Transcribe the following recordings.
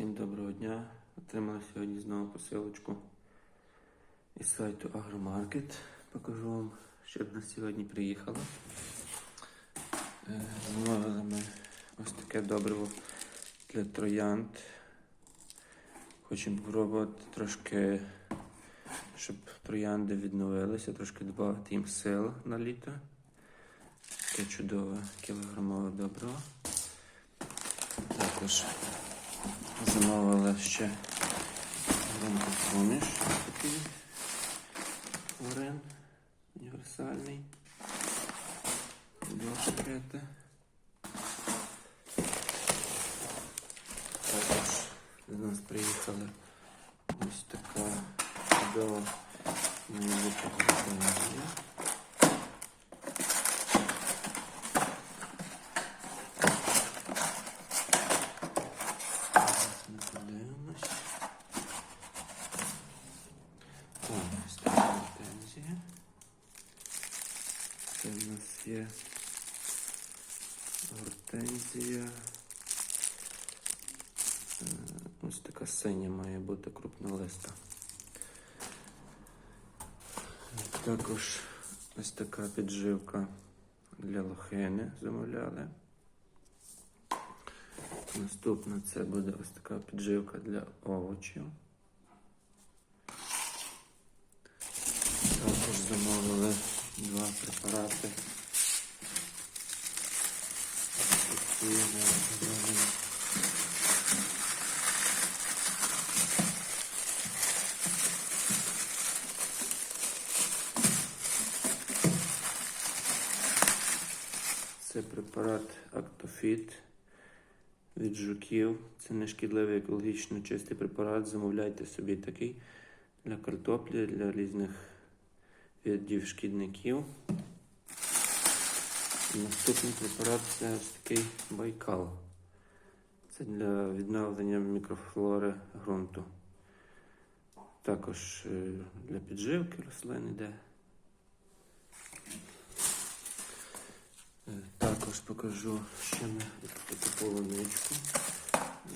Всім доброго дня. Отримали сьогодні знову посилочку із сайту Агромаркет. Покажу вам, що до нас сьогодні приїхало. Е, Замовили ми ось таке добриво для троянд. Хочемо спробувати трошки, щоб троянди відновилися, трошки додати їм сил на літо. Таке чудове кілограмове добриво. Також замовили ще грунтопроміж такий Орен універсальний. Два пакети. Також до нас приїхали ось така чудова невелика гортензія. Зараз ми подивимось. Так, ось така гортензія. Це в нас є гортензія. Е, Ось така синя має бути крупнолиста. Також ось така підживка для лохини замовляли. Наступна це буде ось така підживка для овочів. Також замовили два препарати. Це препарат Актофіт від жуків. Це не шкідливий екологічно чистий препарат. Замовляйте собі такий для картоплі, для різних видів шкідників. Наступний препарат це ось такий байкал. Це для відновлення мікрофлори ґрунту. Також е, для підживки рослин іде. Е, Також покажу, що ми таку полуничку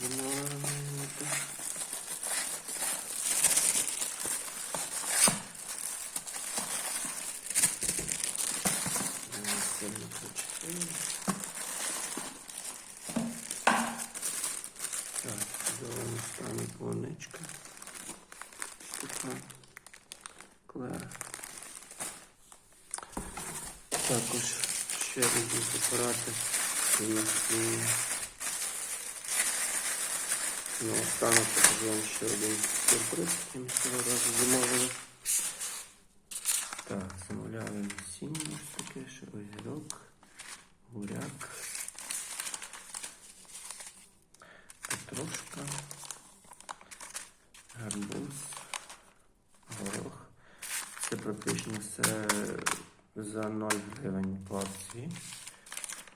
замовили мити. Це не прочитаю. Так, чудово стані полуничка. Ось така клера. Також ще різні препарати у нас є. Ну, останок покажу вам ще один сюрприз, який ми цього разу замовили. Так, замовляли насіння ось таке, що огірок, буряк, петрушка, гарбуз, горох. Це практично все за 0 гривень по акції.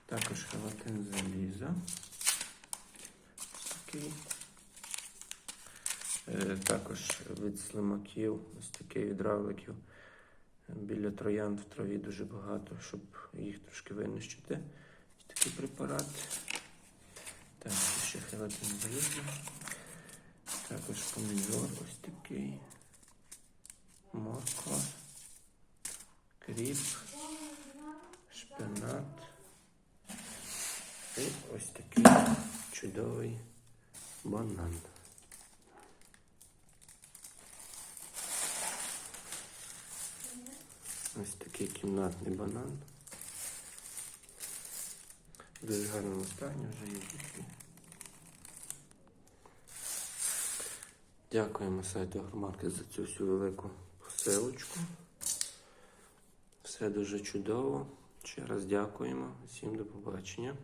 Також халатин заліза. Такий. Е, Також від слимаків, ось такий від равликів. Біля троянд в траві дуже багато, щоб їх трошки винищити. Такий препарат. Так, ще халатин заліза. Також помідор ось такий. Морква кріп, шпинат і ось такий чудовий банан. Ось такий кімнатний банан. Дуже гарному стані вже є дітки. Дякуємо сайту Агромаркет за цю всю велику посилочку. Все дуже чудово. Ще раз дякуємо. Всім до побачення.